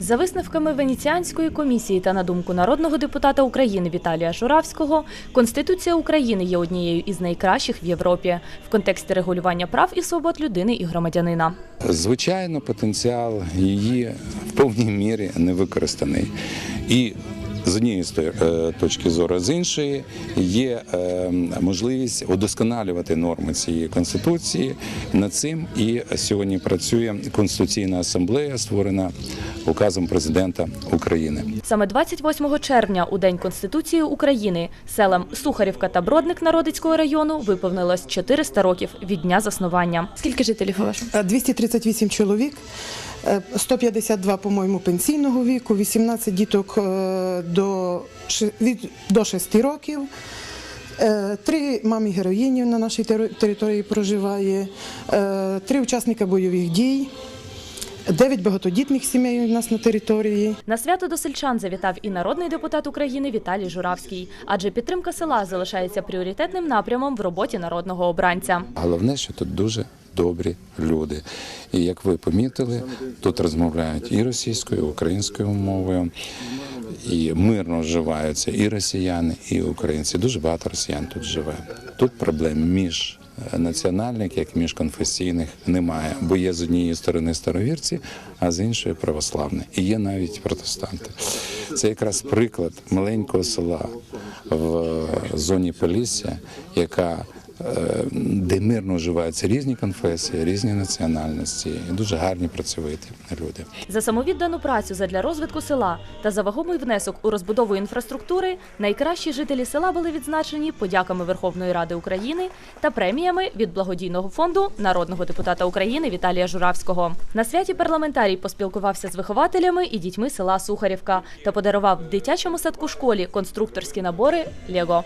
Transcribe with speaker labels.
Speaker 1: За висновками Венеціанської комісії та на думку народного депутата України Віталія Журавського, Конституція України є однією із найкращих в Європі в контексті регулювання прав і свобод людини і громадянина.
Speaker 2: Звичайно, потенціал її в повній мірі не використаний. І з однієї сто- е, точки зору, з іншої є е, можливість удосконалювати норми цієї конституції. Над цим і сьогодні працює Конституційна асамблея, створена указом президента України.
Speaker 1: Саме 28 червня, у День Конституції України, селам Сухарівка та Бродник Народицького району виповнилось 400 років від дня заснування. Скільки жителів у вас?
Speaker 3: Е, 238 чоловік, е, 152, по-моєму, пенсійного віку, 18 діток е, до, від, до 6 років. Е, Три мамі героїнів на нашій території проживає, е, три учасника бойових дій, дев'ять багатодітних сімей у нас на території.
Speaker 1: На свято до сельчан завітав і народний депутат України Віталій Журавський, адже підтримка села залишається пріоритетним напрямом в роботі народного обранця.
Speaker 2: Головне, що тут дуже добрі люди. І як ви помітили, тут розмовляють і російською, і українською мовою, і мирно вживаються і росіяни, і українці. Дуже багато росіян тут живе. Тут проблем між національних, як міжконфесійних, немає, бо є з однієї сторони старовірці, а з іншої православні. І є навіть протестанти. Це якраз приклад маленького села в зоні Полісся, яка е, де мирно вживаються різні конфесії, різні національності, і дуже гарні працьовиті люди.
Speaker 1: За самовіддану працю задля розвитку села та за вагомий внесок у розбудову інфраструктури найкращі жителі села були відзначені подяками Верховної Ради України та преміями від благодійного фонду народного депутата України Віталія Журавського. На святі парламентарій поспілкувався з вихователями і дітьми села Сухарівка та подарував дитячому садку школі конструкторські набори Лего.